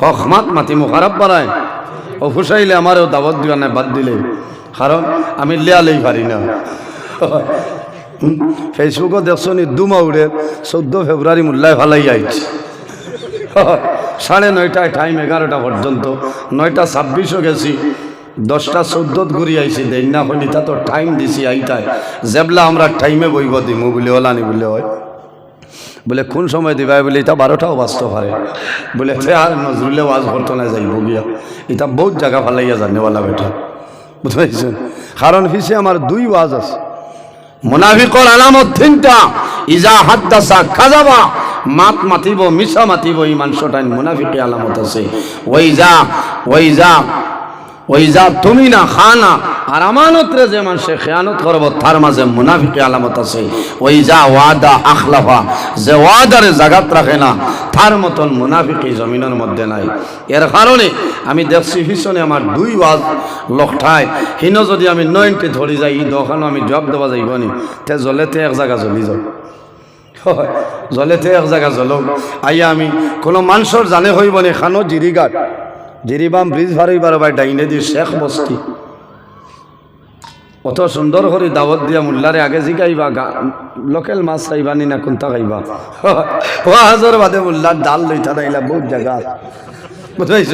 হক মাত মাতি মো খারাপ বানায়। ও ফুসাইলে আমারও দাবত দিবা না বাদ দিলে। কারণ আমি লিয়ালেই পারি না। ফেসবুকও দেখছ নি দুমাউড়ে চোদ্দ ফেব্রুয়ারি মোল্লায় ভালাই আইছে। সাড়ে নয়টায় টাইম এগারোটা পর্যন্ত, নয়টা ছাব্বিশও গেছি, দশটা চোদ্দত ঘুরি আইছি দেন না তা তো টাইম দিছি আইতায়। জেবলা আমরা টাইমে বইব দিমু বলে ওলানি বলে হয় বলে, কোন সময় দিবা? বলে, এটা বারোটাও বাঁচতে পারে। বলে আর নজরুলে ওয়াজ করতো না যাইব গিয়া। এটা বহুত জায়গা ফালাইয়া জানেওয়ালা বেটা। বুঝতে কারণ হিসে আমার দুই ওয়াজ আছে। মুনাফিকর আলামত তিনটা। ইজা হাদ্দাসা খাজাবা। মাত মাতিব মিশা মাতিব, এই মাংসটাই মুনাফিকে আলামত আছে। ওই যা ওই যা ওই যা তুমি না খানা আর আমানতরে যে মানুষে খেয়ানত করব, তার মাঝে মুনাফিকে আলামত আছে। ওই যা ওয়াদা, আখলাফা, যে ওয়াদারে জাগাত রাখে না, তার মতন মুনাফিক এই জমিনের মধ্যে নাই। এর কারণে আমি দেখছি ভীষণে আমার দুই ওয়াজ লক্ষায় হিন যদি আমি নয়নটি ধরি যাই, ই দোকানও আমি জবাব দেওয়া যাইব নি। তে জলেতে এক জায়গা জ্বলি যাও। জলেতে এক জায়গা জ্বলক। আইয়া আমি কোনো মানুষের জানে হইব নি, খানো জিরিঘাট জিরিবাম ব্রিজ ভারইবার বাই ডাইনে দি শেখ বস্তি। অত সুন্দর করে দাওয়াত দিয়া মুল্লারে আগে জিগাইবা লোকেল মাছ খাইবা নি না কোনটা খাইবা। ওহাজর বাদে মুল্লার ডাল লইতা নাইলা বহুত জায়গা বুঝাইছ?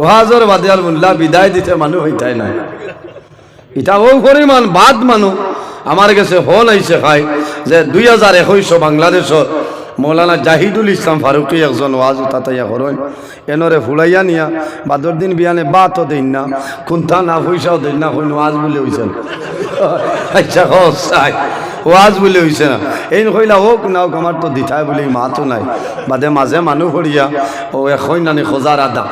ওহাজর বাদে আর মুল্লা বিদায় দিতে মানুষ হইতাই নাই। এটা ও পরিমাণ বাদ মানুষ আমার কাছে হল আইছে খাই যে দুই হাজার একুশ বাংলাদেশত মৌলানা জাহিদুল ইসলাম ফারুকি একজন ওয়াজ তাতাইয়া করেন এনরে ফুলাইয়া নিয়া, বাদর দিন বিয়ানে বাতও দিন না, কুন্থা না পয়সাও দিন না কইন ওয়াজ বলে হইছেন আচ্ছা হসাই ওয়াজ বলে হইছে না। এই কইলা হোক নাও আমার তো দিঠাই বলে মাতো নাই। বাদে মাঝে মানুহ পড়িয়া, ও এখন নানি খোঁজার আদা।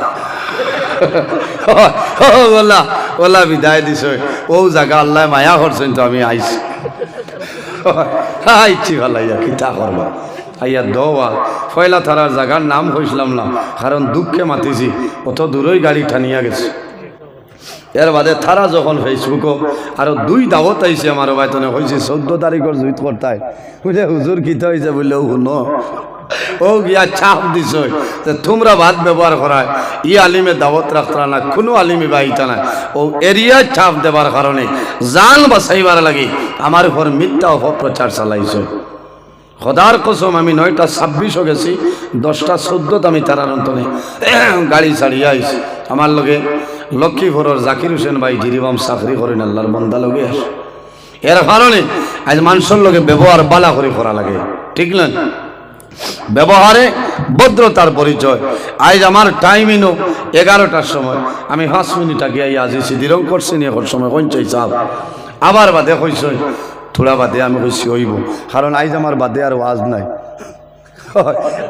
ওলা ওলা বিদায় দিছ। ও জায়গা আল্লাহ মায়া করছেন তো আমি আইছি। আইছি, ভালাইয়া, কিতা করবা আইয়া দোয়া ফয়লা থারার জায়গার নাম কইছিলাম না, কারণ দুঃখে মাতিছি, অত দূরই গাড়ি ঠানিয়া গেছে। এর বাদে থারা যখন ফেসবুকও আরও দুই দাওয়াত আইছে আমার বাইতনে হয়েছে চোদ্দ তারিখের জুইত করতাই। বুঝলে হুজুর কিতা হয়েছে বললে শুনো, ও গিয়া চাপ দিছ, যে তোমরা ভাত ব্যবহার করায়, ই আলিমে দাওয়াত রাখতারা না, কোনো আলিমে বাহিতা না। ও এরিয়ায় চাপ দেবার কারণে, জান বাঁচাইবার লাগে, আমার উপর মিথ্যা অপপ্রচার চালাইছে। খদার কসম, আমি নয়টা ছাব্বিশও গেছি, দশটা চোদ্দত আমি তারার অন্তনে গাড়ি ছাড়িয়ে আইছি। আমার লগে লক্ষ্মীপুরের জাকির হোসেন ভাই জিরিবাম চাকরি করেন, আল্লাহর বন্দা লগে আসে। এর কারণে আজ মানুষের লগে ব্যবহার বালা করে করা লাগে, ঠিক না? ব্যবহারে ভদ্রতার পরিচয়। আজ আমার টাইম ইনো এগারোটার সময়। আমি পাঁচ মিনিট আগে আই আজি সিদিরং করছি নি এখন সময় কোন চাই, চাপ। আবার বাদে কইস থোড়া বাদে আমি কইছি হইব কারণ আজ আমার বাদে আর ওয়াজ নাই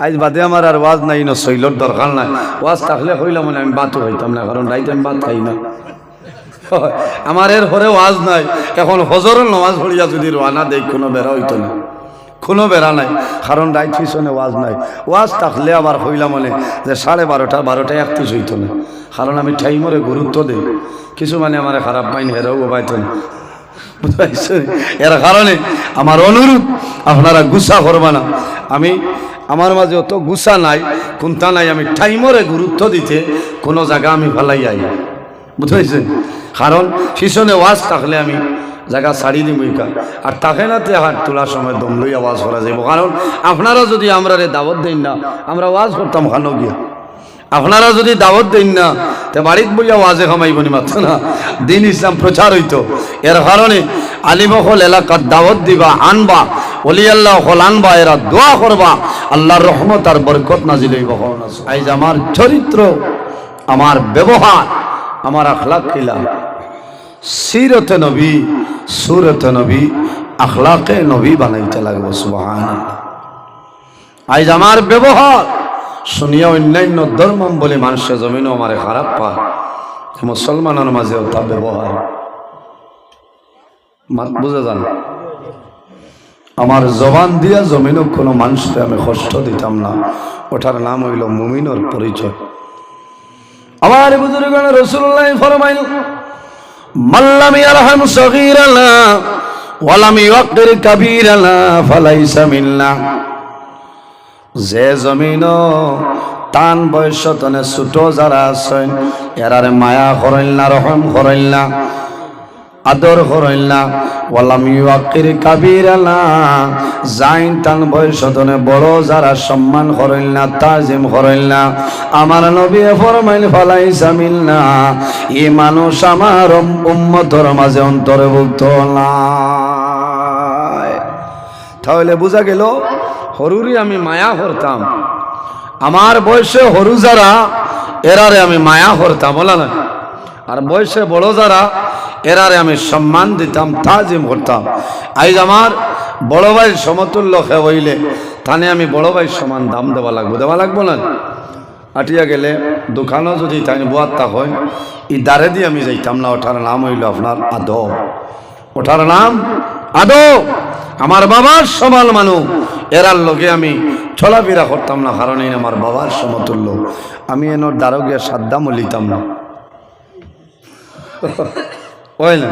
আজ বাদে আমার আর ওয়াজ নাই না শৈলর দরকার নাই ওয়াজ থাকলে হইলাম মানে আমি বাতও হইতাম না কারণ রাইতে আমি বাত খাই না আমার এর পরে ওয়াজ নাই এখন হজরের নমাজ পড়িয়া যদি রোয়ানা দেই কোনো বেড়া হইতো না কোনো বেড়া নাই কারণ রাইট পিছনে ওয়াজ নাই ওয়াজ থাকলে আবার হইলাম মনে যে সাড়ে বারোটা বারোটায় একত্রিশ হইতো না কারণ আমি ঠাইমরে গুরুত্ব দিই কিছু মানে আমার খারাপ মাইন হেরাও পাইতো না? এর কারণে আমার অনুরোধ, আপনারা গুসা করবা না। আমি, আমার মাঝে অত গুসা নাই, কোনটা নাই, আমি টাইমরে গুরুত্ব দিতে কোনো জায়গা আমি ভালাই আই। বুঝতে? কারণ পিছনে ওয়াজ থাকলে আমি জায়গা ছাড়ি দিম ইকা আর তাকে নাতে হাত তোলার সময় দম লইয়া ওয়াজ করা যাব কারণ আপনারা যদি আমরা দাওয়াত দেন না, আমরা ওয়াজ করতাম খানো গিয়া। আপনারা যদি দাওয়াত দেন না, তে বাড়িত বইয়া ওয়াজে খামাইব নি মাত্র না। দিন ইসলাম প্রচার হইতো। এর কারণে আলিমহল এলাকার দাওয়াত দিবা, আনবা অলি আল্লাহ হল আনবা, এরা দোয়া করবা, আল্লাহর রহমত আর বরকত নাজিল হইব আইজ আমার চরিত্র, আমার ব্যবহার, আমার আখলাক কিলা। সিরতে নবী, সুরতে নবী, আখলাকে নবী বানাইতে লাগবে সুবহান আজ আমার ব্যবহার শুনিয়া অন্যান্য ধর্মম বলে মানুষের জমিনও আমার খারাপ পায়। মুসলমানের মাঝেও তা ব্যবহার। বুঝে যান? আমার জবান দিয়া জমিনও কোনো মানুষকে আমি কষ্ট দিতাম না। ওটার নাম হইল মুমিনর পরিচয়। আমার বুজুর্গান রসুল্লাহ ফরমাইল, মাল্লাম ইয়ারহাম সগীরানা ওয়ালাম ইওয়াক্কির কাবীরানা ফালাইসা মিন্না যে জমিন টান বয়স তনে ছোট যারা আছেন এরারে মায়া করেন না রহম করেন না আদর করেন না। ওয়ালাম ইউআকির কাবিরালা জাইন টান বয়স তনে বড় যারা সম্মান করেন না, তাজিম করেন না। আমার নবী ফরমাইল ফালাই সামিল না এই মানুষ আমার উম্মতর মাঝে অন্তর্ভুক্ত না তাহলে বোঝা গেল? হরুরি আমি মায়া করতাম আমার বয়সে হরু যারা, এরারে আমি মায়া করতাম বলা না আর বয়সে বড় যারা, এরারে আমি সম্মান দিতাম, তাজিম করতাম আইজ আমার বড় ভাইয়ের সমতুল্য খে হইলে, তানে আমি বড় ভাইয়ের সমান দাম দেওয়া লাগবো। দেওয়া লাগবো না? আটিয়া গেলে দোকানও যদি তাই বোয়াত্তা হয়, ই দ্বারে দিয়ে আমি যাইতাম না। ওঠার নাম হইল আপনার আদব। ওঠার নাম আদব। আমার বাবার সমান মানুষ। এরার লগে আমি চলাফেরা করতাম না, কারণ এই আমার বাবার সমতুল্য। আমি এনোর দ্বারো গিয়ে সাদ্দামও লিতাম না ওই না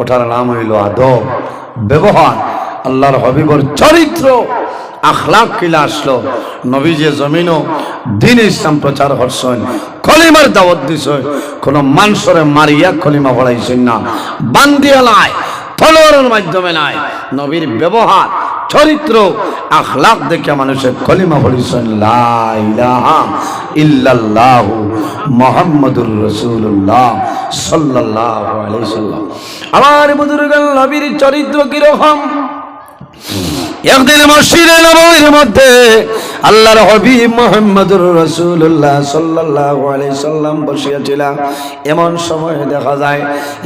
ওটার নাম হইল আদব, ব্যবহার। আল্লাহর হবিবর চরিত্র, আখলাক কিলা আসলো। নবী যে জমিনও দিন ইসলাম প্রচার করছেন, কলিমার দাওয়াত দিছেন। কোন মানুষরে মারিয়া কলিমা পড়াইছেন না। বান্দিয়া নাই তলোয়ারের মাধ্যমে নাই। নবীর ব্যবহার চরিত্র আখলাক দেখে মানুষের কলিমা পড়িছেন ইল্লাল্লাহু মুহাম্মাদুর রাসূলুল্লাহ সাল্লাল্লাহু আমার বুজুর্গ নবীর চরিত্র কীরকম? একদিন মসজিদে নবীর মধ্যে আল্লাহর হবিব মোহাম্মদুর রসুল্লাহ সাল্লাহ সাল্লাম বসিয়াছিলাম এমন সময় দেখা যায়,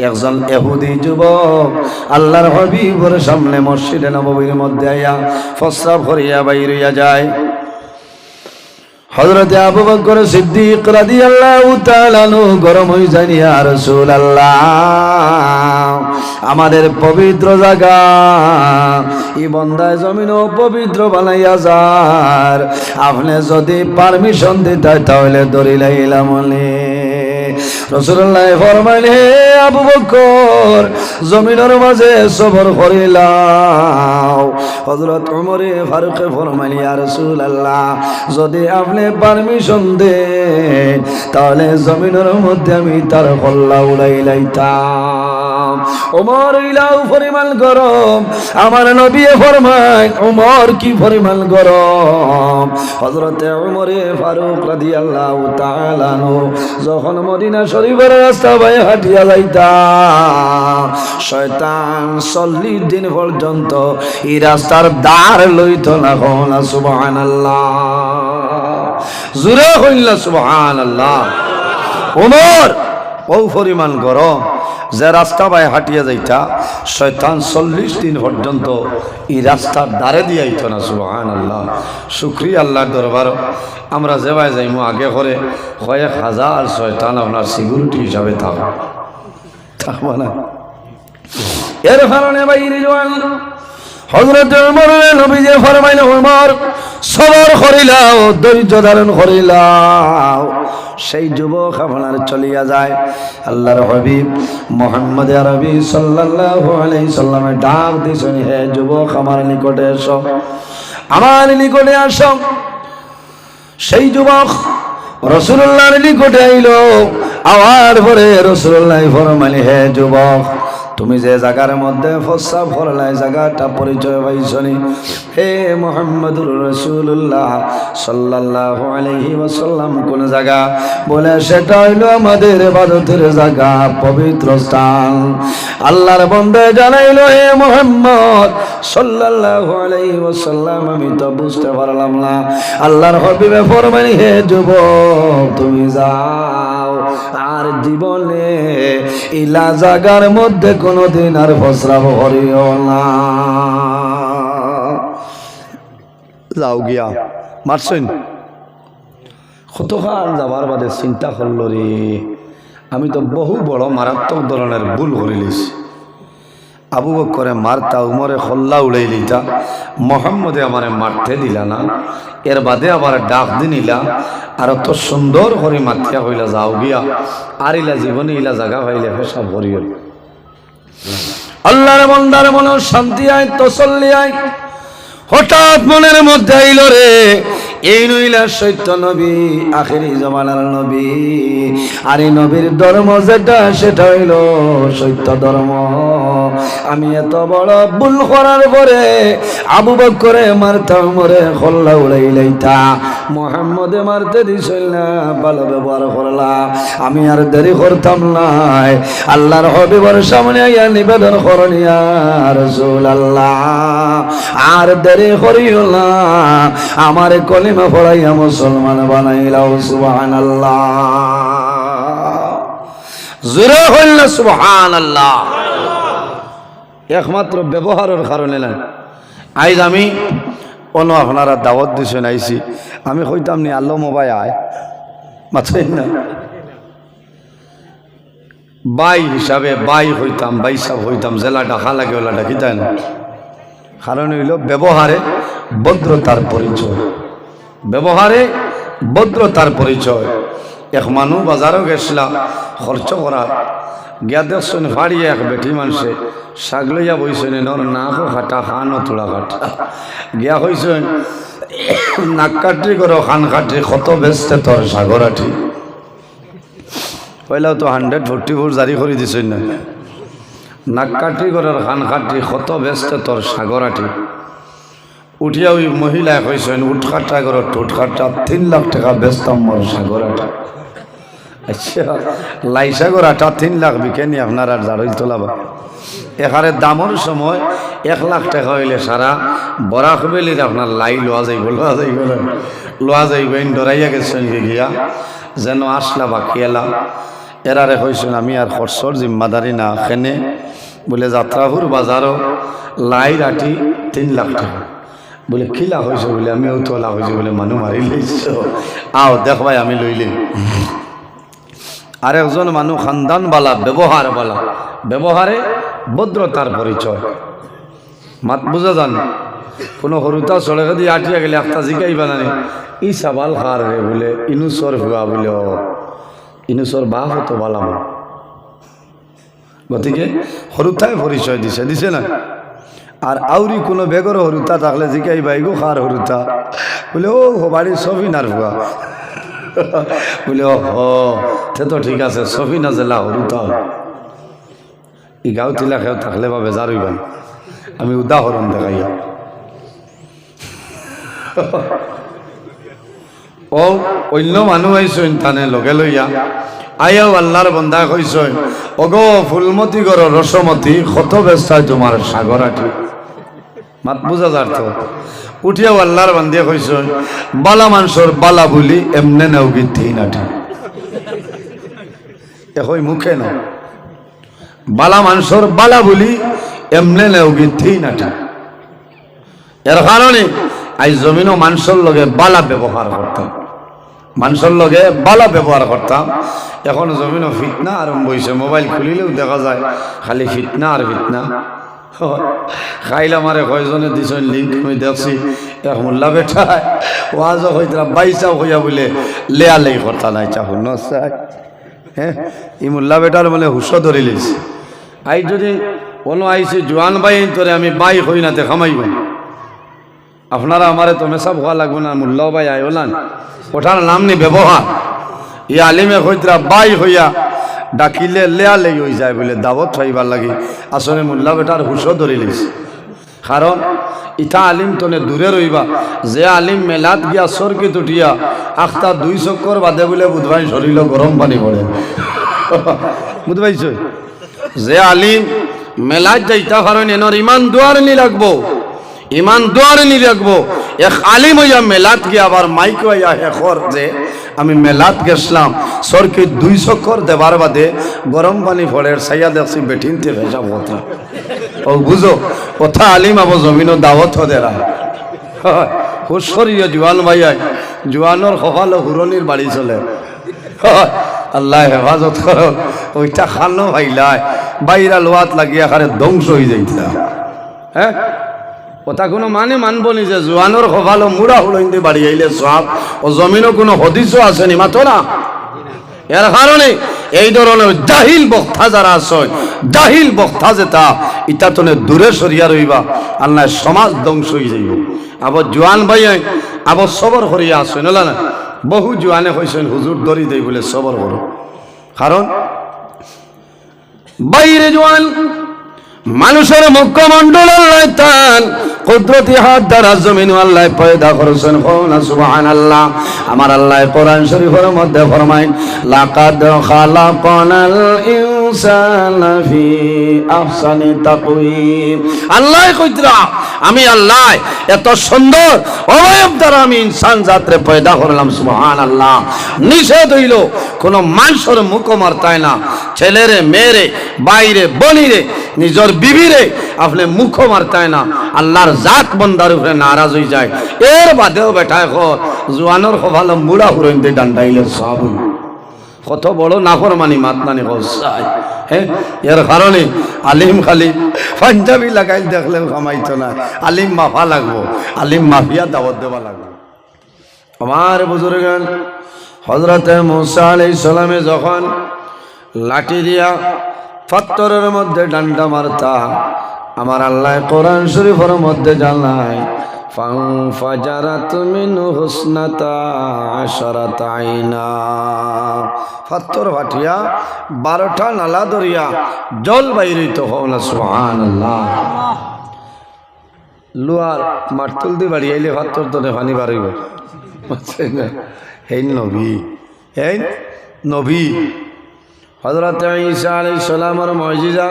একজন এহুদি যুবক আল্লাহর হবিবর সামনে মসজিদে নবীর মধ্যে আইয়া ফসরা ভরিয়া বাইরিয়া যায়। হজরতে আবু বকর সিদ্দিক রাদিয়াল্লাহু তাআলা গরম হই জানি ইয়া রাসূলুল্লাহ, আমাদের পবিত্র জায়গা ই বন্দায় জমিন পবিত্র বানাইয়া যার। আপনি যদি পারমিশন দিতে তাহলে দড়ি লাইলাম রসুল্লাহ ফরমাইল আবু বকর জমিনের মাঝে সবর করিলাও। হজরত উমরে ফারুকে ফরমাইল ইয়া রাসূলুল্লাহ, যদি আপনি পারমিশন দেন, তাহলে জমিনের মধ্যে আমি তার কল্লা উড়াই লাইতাম। ওমর ইলাও পরিমাণ গরম। আমার নবী ফরমায় ওমর কি পরিমাণ গরম? হজরতে উমরে ফারুক রাদিয়াল্লাহু তাআলা যখন মদিনা শরীফের রাস্তা বাই হাঁটিয়া যাইতা শয়তান চল্লিশ দিন পর্যন্ত এই রাস্তার দ্বার লইত না সুবহান আল্লাহ জুড়ে হইল সুবহান আল্লাহ ওমর ও পরিমাণ গরম। যে রাস্তা বাই হাঁটিয়া যাইতা, শয়তান চল্লিশ দিন পর্যন্ত এই রাস্তার দ্বারে দিয়াইত না সুবহান আল্লাহ শুক্রিয়া আল্লাহর দরবার। আমরা যেবাই যাইমু আগে করে, কয়েক হাজার শয়তান আপনার সিকিউরিটি হিসাবে থাক থাকব না এর কারণে বাইরে জোয়ান হজরত ফরমাইল, উমর, সবর করিলাও, ধৈর্য ধারণ করিলাও। সেই যুবক আপনার চলিয়া যায়। আল্লাহর হবিব মোহাম্মদ আরবি সাল্লাল্লাহু আলাইহি সাল্লামে ডাক দিছেন হে যুবক, আমার নিকটে এসো। আমার নিকটে আসো। সেই যুবক রসুল্লাহর নিকটে আইল। আওয়ার পরে রসুল্লাহ ফরমাইল, হে যুবক, তুমি যে জায়গার মধ্যে ফসা ফরলাই জায়গাটা পরিচয় পাইছনি হে মোহাম্মদুর রসুল্লাহ সাল্লাহ আলহি ওসাল্লাম কোন জায়গা বলে, সেটা হইল আমাদের ভারতের জায়গা পবিত্র স্থান। আল্লাহর বন্ধে জানাইলো, হে মোহাম্মদ সাল্লাহ আলহি ওসাল্লাম আমি তো বুঝতে পারলাম না। আল্লাহর হবিবে ফরমানি হে যুবক, তুমি যাও। আর জীবনে ইলা জাগার মধ্যে কোনোদিন আর ফসরাব হরিও না। যাও গিয়া, মারছেন? কতক্ষণ যাবার বাদে চিন্তা করল রে? আমি তো বহু বড় মারাত্মক ধরনের ভুল করে লিছি আবু বকরে মারতা, উমরে খল্লা উড়াই লিতা মোহাম্মদে আমারে মারতে দিলা না। এর বাদে আবার ডাক দি নিলা। আর অত সুন্দর করে মাতিয়া হইলা যাও গিয়া। আর ইলা জীবনে ইলা জাগা হইলে পেশাব করিও আল্লাহর মন্দার মনে শান্তি আয়, তসল্লি আয়। হঠাৎ মনের মধ্যে আইল রে এই নইলা সত্য নবী, আখেরি জমানার নবী। আর এই নবীর ধর্ম যেটা, সেটা হইল সত্য ধর্ম। আমি এত বড় ভুল করার পরে আবু বকরে মারতাম, মরে হল্লা উড়াই লাইতা মোহাম্মদে মারতে দিছিল না, ভালো ব্যবহার করলা আমি আর দেরি করতাম নাই। আল্লাহর হবিবর সামনে আইয়া নিবেদন করনিয়া রসুল আল্লাহ আর দেরি করিও না। আমার কলিমা পড়াইয়া মুসলমান বানাইলাও সুবহান আল্লাহ জোরে হইল সুবহান আল্লাহ একমাত্র ব্যবহারের কারণে না। আইজ আমি অন্য আপনারা দাওয়াত দিছেন, আইছি। আমি কইতাম নি, আল্লাহ মোবাই আয়। মাথায় না। বাই হিসাবে বাই হইতাম, বাই সাহ হইতাম জেলা ডাকা লাগে ওলা ডাকি তাই না? কারণ হইল ব্যবহারে ভদ্রতার পরিচয়। ব্যবহারে ভদ্রতার পরিচয়। এক মানুষ বাজারও গেছিলাম খরচ করা গিয়া দেখছেন ফাড়িয়ে এক বেটি মানুষে শাক লইয়া বইছেন নর নাকও খাটা খানও তোলা কাটা গিয়া হইছেন নাক কাটি করো, খান কাটি কত বেচতে তোর সাগরাটি পয়লাও তো হান্ড্রেড ফোরটি ফোর জারি করে দিছেন না। নাক কাটি করার খান কাটি কত বেচতে তোর সাগরাটি উঠিয়া ওই মহিলা কইছেন উঠখাটা করো টুটখাটা তিন লাখ টাকা বেচতাম মোর সাগরাটা আচ্ছা লাই সাগর আটা তিন লাখ বিকেনি আপনার আর জাড়ই তোলাবা। এখানে দামর সময় এক লাখ টাকা হইলে সারা বরাক বেলির আপনার লাই লোয়া যাইব লোয়া যাইব না। লোয়া যাইব ডরাইয়া গেছেন গিয়া, যেন আসলা বা এলা এরারে কইছেন, আমি আর খরচর জিম্মাদারি না, খেনে বলে যাত্রাপুর বাজারও লাই রাটি তিন লাখ টাকা। বলে লাভ হয়েছে বলে, আমিও তো লাভ হয়েছে বলে মানুষ মারি লইছ। আও দেখ ভাই, আমি লইলিম আর একজন মানুষ খানদান বালা, ব্যবহার বালা। ব্যবহারে ভদ্রতার পরিচয়। মাত বুঝা যান, কোনো সৰুতা চলে দিয়ে আটিয়া গেলে একটা জিকাই বানানি ই চাবাল খার রে বলে ইনুচর ভুয়া বলে, অ। ইনুচর বাহ হতো বালাম গতিকে সৰুতাই পৰিচয় দিছে দিছে না? আর আউরি কোনো বেগর হরুতা থাকলে জিকাই বাইগো খার হরুতা বলে ও বাড়ি সফিনার ভুয়া বলে ও সে তো ঠিক আছে সফিনা জেলা হরুতা ই গাঁও তিলা খেয়েও থাকলে বা বেজার হইবেন আমি উদাহরণ দেখাইয়া ও অন্য মানুহ আইসইন তানে, লগে লইয়া আয়াও আল্লাহর বন্ধা কইসইন অগো, ফুলমতি গর রসমতি কত ব্যস্তায় তোমার সাগরাটি মাত বুঝা যার তো। উঠিয়াও আল্লাহর বান্ধিয়া কইসইন বালা মানসর বালা বলি এমনে নেও গিথি নাঠি এখন মুখে না। বালা মানসর বালা বলি এমনে নেও গিথি নাঠি এর কারণে আজ জমিনও মানুষের লগে বালা ব্যবহার করতাম। মানুষের লগে বালা ব্যবহার করতাম। এখন জমিনও ফিতনা আরম্ভ হয়েছে মোবাইল খুলিলেও দেখা যায়, খালি ফিতনা আর ফিতনা। খাইলে আমারে কয়জনে দিছেন লিঙ্ক আমি দেখছি। এক মোল্লা বেটা ওয়াজ হইতরা বাইচাও হইয়া বলে, লেয়া লেই কথা নাই চাহু ন চাই হ্যাঁ ই মোল্লা বেটার মানে হুশ ধরে লিছে আই যদি কোনো আইসি জোয়ান বাই তোরে আমি বাই হই না দেখামাইব আপনারা আমারে তো মেসা ভোয়া লাগবে না, মোল্লাও বাই আইলান ওঠার নাম নি ব্যবহার। ই আলিমে হইতরা বাই হইয়া ডাকিলে লেয়া লেই হয়ে যায় বলে দাবত খাইবার লাগি। আসলে মোল্লা বেটার হুশো ধরে লিছে কারণ ইটা আলিম তনে দূরে রইবা। যে আলিম মেলাত গিয়া সরকি তুটিয়া আখতা দুই চক্কর বাদে বলে বুধবাই শরীর গরম পানি পড়ে। বুধবাইছ যে আলিম মেলাত যাইতা কারণ এনর ইমান দুয়ার নি লাগবো ইমান দুয়ার নি রাখব। এক আলিম হইয়া মেলাত গিয়া আবার মাইক হইয়া হেখর যে আমি মেলাত গেছিলাম সরকি দুই চক্কর দেবার বাদে গরম পানি ফলে সাইয়া দেখছি বেঠিনতে ভেজা কথা ও বুঝো, কথা আলিম আবো জমিন দাওয়াত হদেরা হুসরিয় জোয়ান ভাইয়াই, জোয়ানোর সফালো হুরনির বাড়ি চলে। আল্লাহ হেফাজত করো ওইটা খানো ভাইলাই বাইরা লোয়াত লাগিয়া খারে ধ্বংস হয়ে যাইতা। হ্যাঁ? কথা কোনো মানে মানব নি যে জোয়ানোর সফালো মুড়া হুলইতে বাড়ি আইলে সব ও জমিনও কোনো হদিসও আসেনি মাতো না? এর কারণে এই ধরনের জাহিল বক্তা যারা আছে জাহিল বক্তা যেটা ইটা তনে দূরে সরিয়া রইবা আল্লাহ সমাজ ধ্বংস হয়ে যাইব। আবার জোয়ান ভাই আবার সবর করিয়া আসেন না? বহু জোয়ানে হয়েছেন হুজুর দরি দেই বলে সবর করো কারণ বাইরে জোয়ান মানুষের মুখ্যমন্ডল আল্লাহ তান কুদরতি হাত দ্বারা জমিন আল্লাহ পয়দা করেছেন। না সুবহান আল্লাহ আমার আল্লাহ কোরআন শরীফের মধ্যে ফরমায়, লাকাদ খালাকানাল ইনসানা ফি আহসানি তাকওয়িম। আল্লাহ কইতরা, আমি আল্লাহ এত সুন্দর অবয়ব দ্বারা আমি ইনসান জাতরে পয়দা করলাম সুবহান আল্লাহ নিষেধ হইল, কোন মানুষের মুখ মারতায় না। ছেলেরে, মেয়েরে, বাইরে, বনিরে নিজের বিবিরে আপনি মুখ মারতায় না। আল্লাহর জাত বন্দার উপরে নারাজ হয়ে যায়। এর বাদেও বেটায় কর জোয়ানোর খোভালো মুড়া হুরইতে ডান্ডাইলে সব। কত বড় নাফর মানি মাত মানি হ্যাঁ এর কারণে আলিম খালি পাঞ্জাবি লাগাই দেখলেও কামাইতো না। আলিম মাফা লাগবো। আলিম মাফিয়া দাওয়াত দেওয়া লাগবে। আমার বুজুর্গান হজরতে মুসা আলাইহিস সালামে যখন লাঠি দিয়া পাত্তরের মধ্যে ডান্ডা মারতা। আমার আল্লাহ কোরআন শরীফের মধ্যে জানায় ফাং ফাজারাত মিনু হুসনাতা ভাটিয়া নালা বাড়ি আইলে পাত্তর তো পানি বাড়িব। এই নবী এই নবী। হজরত ঈসা আলাইহিস সালামের মুজিজা।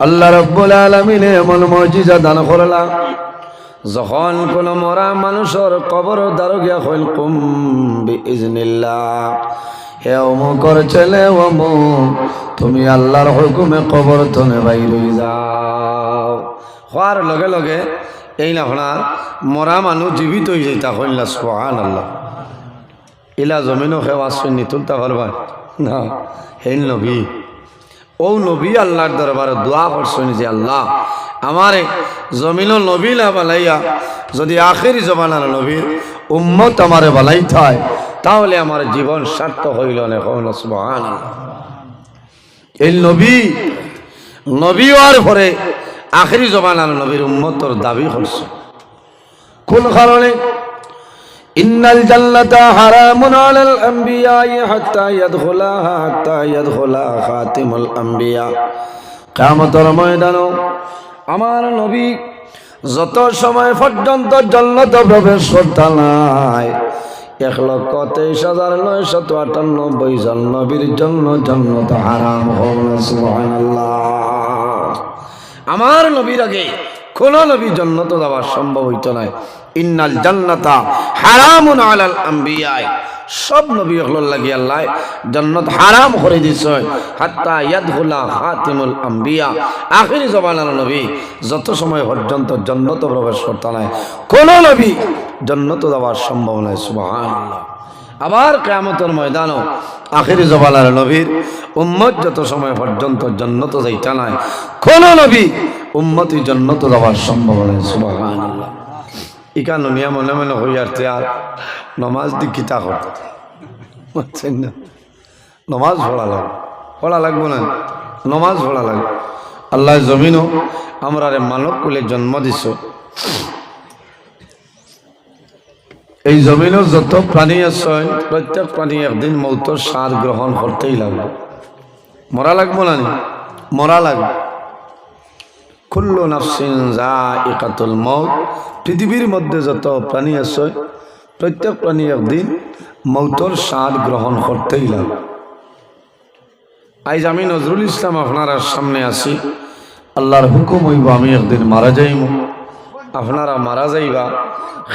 আল্লাহ রাব্বুল আলামিন এমন মুজিজা দান করলা, যখন কোন মরা মানুষের কবর দ্বারা গিয়া হইল, কুম বিইজনিল্লাহ। হে অমুকর ছেলে, অমুক, তুমি আল্লাহর হুকুমে কবর তনে বাইরে যাও। হওয়ার লগে লগে এই না মরা মানুষ জীবিত হয়ে যাইতা হইলা সোহান আল্লাহ ইলা জমিনও খেয়ে আসছেন নি তুলতে পারবা না হেল নবী। ও নবী আল্লাহর দরবারে দোয়া করছেন যে আল্লাহ, আমারে জমিনও নবী না বালাইয়া যদি আখেরি জমানার নবীর উম্মত আমারে বালাই থায় তাহলে আমার জীবন সার্থক হইল এই নবী নবী হওয়ার পরে আখেরি জমানার নবীর উম্মতর দাবি করছে। কোন কারণে? ইন্নাল জান্নাতা হারামুন আলাল আমবিয়াই হাত্তা ইয়াদখুলা হাত্তা ইয়াদখুলা খাতিমুল আমবিয়া। কিয়ামতের ময়দানে আমার নবী যত সময় পর্যন্ত জান্নাতে প্রবেশ করতে নাই, এক লক্ষ তেইশ হাজার নয়শত আটানব্বই জন নবীর জন্য জান্নাত হারাম হল সুবহানাল্লাহ। আমার নবীর আগে কোন নবী জন্নত যাওয়া সম্ভব হইত নাই। ইন্নাল জান্নাতা হারামুন আলাল আম্বিয়ায় সব নবী হল লাগি আল্লাহ, জন্নত হারাম করে দিছে হাত্তা ইয়াদখুলা খাতিমুল আম্বিয়া। আখিরি জমানার নবী যত সময় পর্যন্ত জন্নত প্রবেশ করতে নাই, কোন নবী জন্নত যাওয়ার সম্ভব নাই, সুবহানাল্লাহ। আবার কেয়ামতের ময়দানও আখিরি জবালার নবীর উম্মত যত সময় পর্যন্ত জন্নত যাইতা নাই, কোন নবী উম্মতি জন্নত যাওয়ার সম্ভব নয় সুবহানাল্লাহ। ইকানো নিয়া মনে মনে হই আর নমাজ দি কিতা করতে বুঝছেন না? নমাজ পড়া লাগবে। পড়া লাগবো না? নমাজ পড়া লাগবে। আল্লাহ জমিনও আমরা মানব কুলে জন্ম দিছ। এই জমিনের যত প্রাণী আছে, প্রত্যেক প্রাণী একদিন মৌতর সার গ্রহণ করতেই লাগবে। মরা লাগবো নি? মরা লাগবে। কুল্লু নাফসিন যা একাতুল মৌত পৃথিবীর মধ্যে যত প্রাণী আছে, প্রত্যেক প্রাণী একদিন মৌতর স্বাদ গ্রহণ করতেই লাগবে আইজ আমি নজরুল ইসলাম আপনারা সামনে আসি আল্লাহর হুকুম হইব, আমি একদিন মারা যাইব আপনারা মারা যাইবা,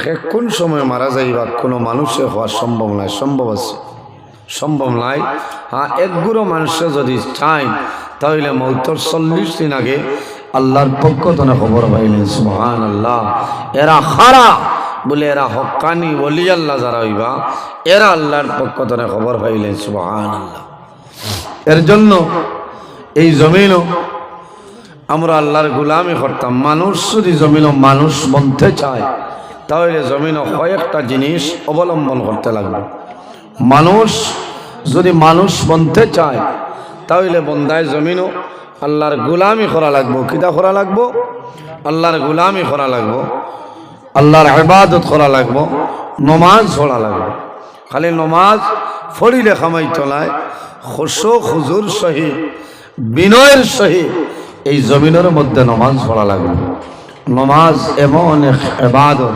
সে কোন সময় মারা যাইবা, কোনো মানুষে হওয়া সম্ভব নয় সম্ভব আছে। সম্ভব নাই। হ্যাঁ একগুলো মানুষে যদি চাই তাহলে মৌতর চল্লিশ দিন আগে আল্লাহর পক্ষ তনে খবর পাইলেন সুহান আল্লাহ এরা খারা। বলে এরা হকানি বলি আল্লাহ যারা হইবা, এরা আল্লাহর পক্ষ তনে খবর পাইলেন সুহান আল্লাহ এর জন্য এই জমিনও আমরা আল্লাহর গুলামি করতাম। মানুষ যদি জমিনও মানুষ বনতে চায়, তাহলে জমিনও কয়েকটা জিনিস অবলম্বন করতে লাগবে। মানুষ যদি মানুষ বনতে চায়, তাহলে বন্দায় জমিনও আল্লাহর গুলামি করা লাগবো। কিতা করা লাগবো? আল্লাহর গুলামি করা লাগবো। আল্লাহর ইবাদত করা লাগবো। নমাজ পড়া লাগবে। খালি নমাজ ফড়িলে খামাই তোলায় খুশ খুজুর সহিত বিনয়ের সহিত এই জমিনের মধ্যে নমাজ পড়া লাগবে। নমাজ এমন এবাদত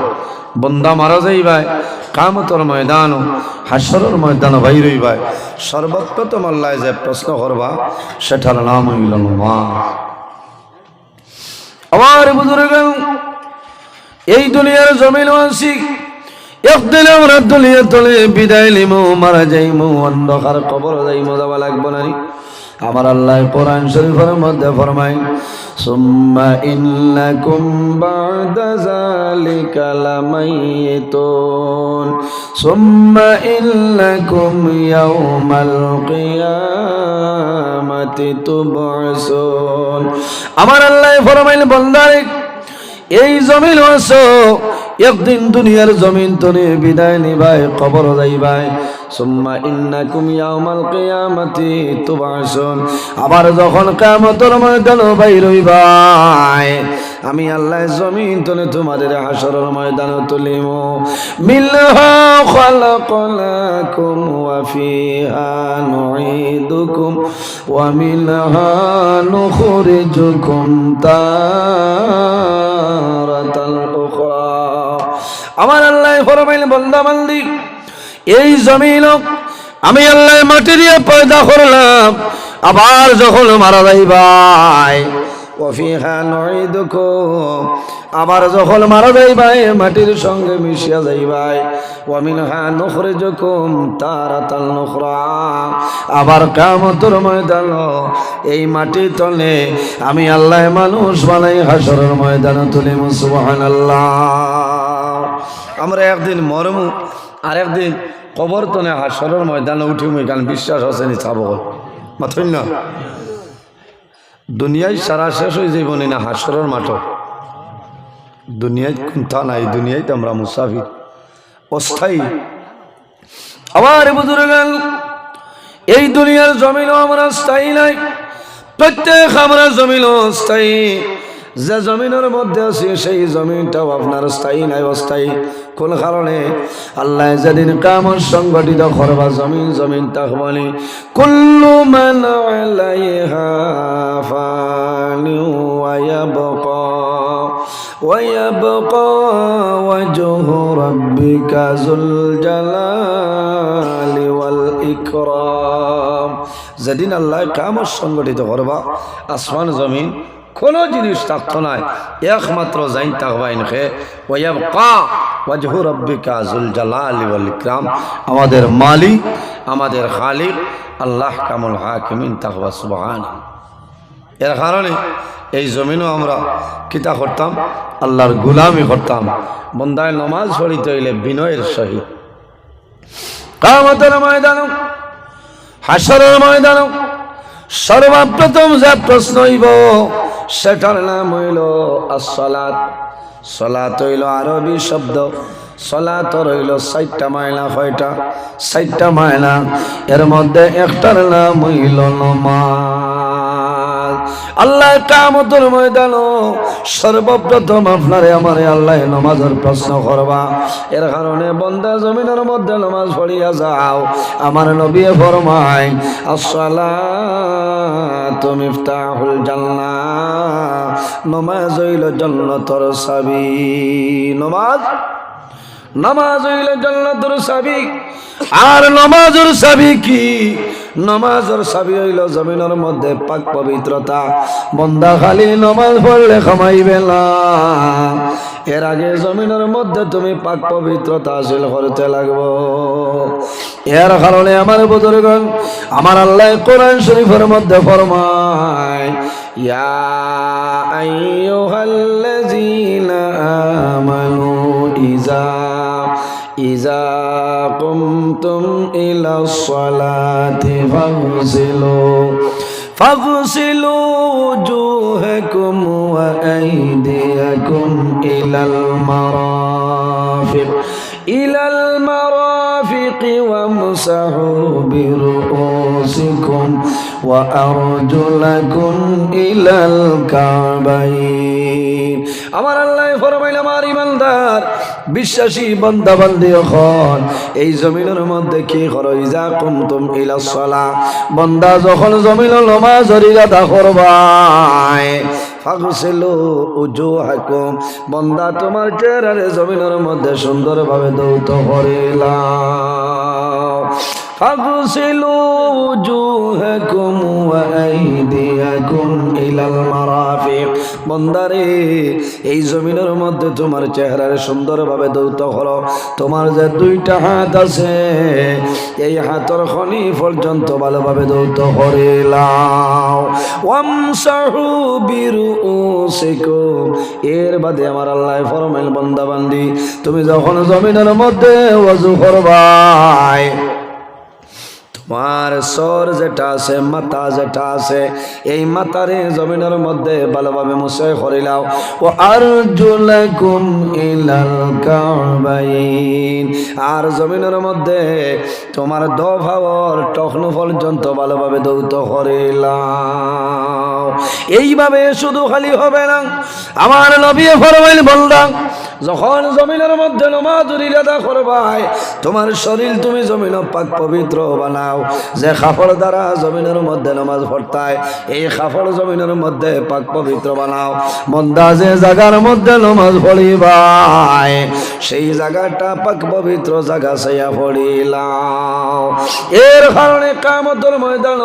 বন্দা মারা যাইবাই কামতর ময়দান হাসরের ময়দান বাইর হইবাই সর্বপ্রথম আল্লাহ যে প্রশ্ন করবা, সেটার নাম হইল আমার বুজুর্গ এই দুনিয়ার জমিন মানসিক আমার আল্লাহ কোরআন শরীফের মধ্যে ফরমাই সুম্মা ইন্নাকুম বাদা যালিকা লামাইতুন। সুম্মা ইন্নাকুম ইয়াউমাল কিয়ামাতি তুবআসুন। আমার আল্লাহ ফরমাইল বন্দারে, এই জমিন আছো একদিন দুনিয়ার জমিন তনে বিদায় নিবাই, কবর যাইবাই। সুম্মা ইন্নাকুম ইয়াউমাল কিয়ামাতি তুবআসুন আবার যখন কিয়ামতের ময়দান বাইর হইবাই, আমি আল্লাহ জমিন তনে তোমাদের হাসরের ময়দান তুলিম মিলহা খালাকনাকুম ওয়া ফিহা নুঈদুকুম, ওয়া মিনহা নুখরিজুকুম তারাতাল আমার আল্লাহ ফরমাইল বান্দা বান্দি, এই জমিন আমি আল্লাহ মাটি দিয়ে পয়দা করলাম, আবার যখন মারা যাইবাই আবার যখন মারা যাইবাই মাটির সঙ্গে মিশিয়া যাইবাই ওয়ামিনহা নুখরিজুকুম তারাতাল নুখরা, আবার কিয়ামতের ময়দান এই মাটি তলে আমি আল্লাহ মানুষ বানাই হাসরের ময়দান তুলি সুবহানাল্লাহ। আমরা একদিন মরমু, আর একদিন কবর তনে হাসরের ময়দানে উঠিমু এখানে বিশ্বাস আছে নি চাব মাথুন না দুনিয়ায় সারা শেষ হয়ে যাইব না হাসরের মাঠ দুনিয়ায় কোনটা নাই, দুনিয়ায় তো আমরা মুসাফির। অস্থায়ী। আবার বুজুর্গ এই দুনিয়ার জমিনও আমরা স্থায়ী নাই। প্রত্যেক আমরা জমিন স্থায়ী। যে জমিনের মধ্যে আছে সেই জমিনটাও আপনার স্থায়ী নাই অস্থায়ী কোন কারণে আল্লাহ যেদিন কামর সংগঠিত করবা জমিন জমিন তাকবানি কুল্লু মান আলাইহা ফানি ওয়া ইয়াবকা ويبقى وجه ربك ذو الجلال والإكرام যেদিন আল্লাহ কামর সংগঠিত করবা আসমান জমিন কোনো জিনিস থাকতো নাই। একমাত্র জাইন তাকবাইন খে ওয়াব কা ওয়াজহু রব্বিকা জুল জালাল ওয়াল ইকরাম। আমাদের মালিক, আমাদের খালিক, আল্লাহ কামুল হাকিমিন তাকবা সুবহান এর কারণে এই জমিনও আমরা কিতা করতাম, আল্লাহর গুলামি করতাম। বন্দায় নমাজ পড়িতে হইলে বিনয়ের সহিত। কামতের ময়দান হাসরের ময়দান সর্বপ্রথম যা প্রশ্ন হইব, সেটার নাম হইল আসলাত সলাত হইল আরবি শব্দ। সলাত রইল ষাটটা মায়না কয়টা? ষাটটা মায়না এর মধ্যে একটার নাম হইল নমাজ। আল্লাহ কামতর ময়দান সর্বপ্রথম আপনারে আমারে আল্লাহ নমাজের প্রশ্ন করবা। এর কারণে বন্দা জমিনের মধ্যে নমাজ পড়িয়া যাও। আমার নবী ফরমাই আসসালাতু মিফতাহুল জান্নাহ। নমাজ হইল জান্নাতর চাবি নমাজ? নামাজ হইল জান্নাতুর চাবি আর নমাজের চাবি কি? নমাজের চাবি হইল জমিনের মধ্যে পাক পবিত্রতা। বন্দা খালি নমাজ পড়লে খামাইবে না। এর আগে জমিনের মধ্যে তুমি পাক পবিত্রতা হাসিল করতে এর কারণে আমার আমার আল্লাহ কোরআন শরীফের মধ্যে ফরমায়, ইয়া ইজা إذا قمتم إلى الصلاة فاغسلوا فاغسلوا وجوهكم وأيديكم إلى المرافق إلى المرافق وامسحوا برؤوسكم وأرجلكم إلى الكعبين আমার আল্লাহ ফরমাইল, আমার ইমানদার, বিশ্বাসী বান্দা বান্দি এখন, এই জমিনের মধ্যে কি করো? ইজা কুমতুম ইলা সলা। বান্দা যখন জমিন নমাজ হরিগাতা করবাই ফাগসিলু উজুহাকুম। বান্দা তোমার চেহারারে জমিনের মধ্যে সুন্দরভাবে দৌত আইদিয়াকুম ইলাল মারাফিক। বন্দারে, এই জমিনের মধ্যে তোমার চেহারার সুন্দরভাবে দৌত করো তোমার যে দুইটা হাত আছে, এই হাতর খনি পর্যন্ত ভালোভাবে দৌত বিরুসিকুম এর বাদে আমার আল্লাহ ফরমাইল বান্দা বান্দি তুমি যখন জমিনের মধ্যে ওয়াজু করবাই তোমার সর যেটা আছে, মাথা যেটা আছে, এই মাথারে জমিনের মধ্যে ভালোভাবে মুছে করিলাও ও আর জুলাকুম ইলাল কাবাইন। আর জমিনের মধ্যে তোমার দভাবর টখনু পর্যন্ত ভালোভাবে দৌত করিলাও এইভাবে শুধু খালি হবে না, আমার নবী ফরমাইল বললাম যখন জমিনের মধ্যে নমাজ করবাই তোমার শরীর তুমি জমিন পাক পবিত্র বানাও। যে খাফড় দ্বারা জমিনের মধ্যে নমাজ পড়তায়, এই খাফড় জমিনের মধ্যে পাক পবিত্র বানাও। মন্দা যে জায়গার মধ্যে নমাজ পড়িবাই সেই জায়গাটা পাক পবিত্র জায়গা সেয়া পড়িলাও এর কারণে কামতর ময়দান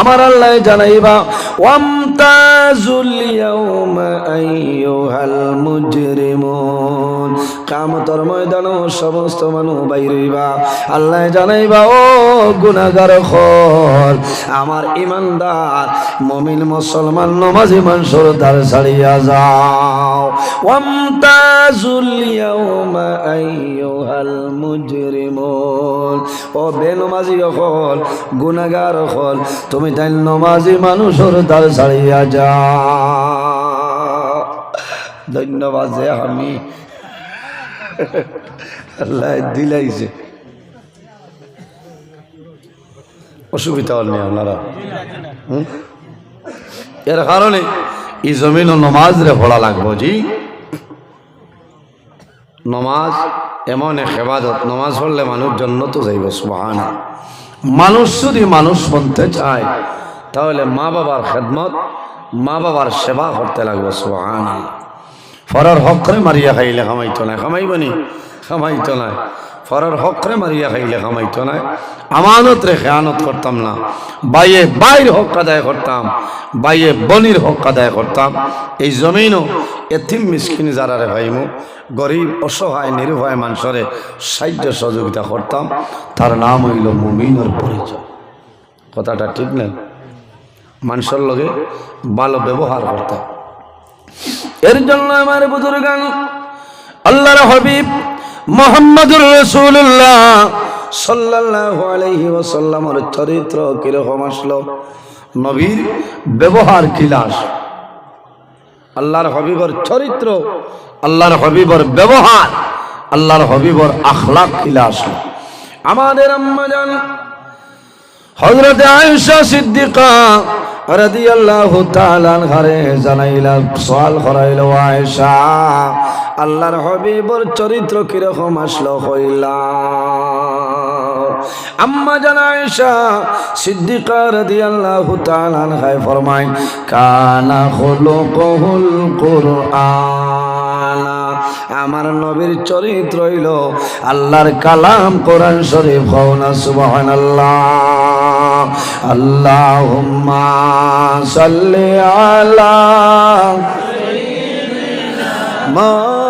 আমার আল্লাহ জানাইবা, ওয়ামতাজুল ইয়াউমা আইয়ুহাল মুজরিমুন। কামতর ময়দান সমস্ত মানুষ বাইরইবা আল্লাহ জানাইবা, ও গুনাহগার খল আমার ইমানদার, মমিন মুসলমান নমাজি মানুষের দ্বার ছাড়িয়া যাও। হল হল তুমি তাই নমাজি মানুষের দ্বার ছাড়িয়া যাও। ধন্যবাদ যে আমি আল্লাহ অসুবিধা হল নেই আপনারা। এর কারণে এই জমিন নমাজ রে লাগবো জি। নমাজ এমন এক হেবাদত নমাজ পড়লে মানুষ জন্য তো যাইব সুবাহান মানুষ যদি মানুষ বনতে চায়, তাহলে মা বাবার খেদমত মা বাবার সেবা করতে লাগবে সুবাহান ফরার হকরে মারিয়া খাইলে খামাইতো না? খামাইবনি খামাইতো না ফরার হকরে মারিয়া খাইলে খামাইতো না আমানত রে খেয়ানত করতাম না। বাইয়ে বাইর হক আদায় করতাম। বাইয়ে বনির হক আদায় করতাম। এই জমিনও এথিম মিসকিন যারা রে ভাইমু, গরিব, অসহায় নিরুভয় মানুষরে সাহায্য সহযোগিতা করতাম। তার নাম হইল মুমিনের পরিচয়। কথাটা ঠিক না? মানুষের লগে ভালো ব্যবহার করতাম। এর জন্য আমার বুজুর্গান, আল্লাহর হাবিব মোহাম্মদুর রসুল্লাহ সাল্লাল্লাহু আলাইহি ওয়াসাল্লামের চরিত্র কীরকম আসলো? নবীর ব্যবহার কিলাস আল্লাহর হবিবর চরিত্র, আল্লাহর হবিবর ব্যবহার, আল্লাহর হবিবর আখলাক কিলাস আমাদের আম্মা জান হজরত আয়েশা সিদ্দিকা রাদিয়াল্লাহু তাআলা ঘরে জানাইলা, সওয়াল করাইল আয়েশা, আল্লাহর হাবিবর চরিত্র কীরকম আসলো হইলা আম্মা জান আয়েশা সিদ্দিকা রাদিয়াল্লাহু তাআলা আনহায় ফরমায়, কানা খুলুকুল কুরআন। আমার নবীর চরিত্র হইল আল্লাহর কালাম কোরআন শরীফ, হও না সুবহানাল্লাহ। আল্লাহ সাল্লি আলা মাওলানা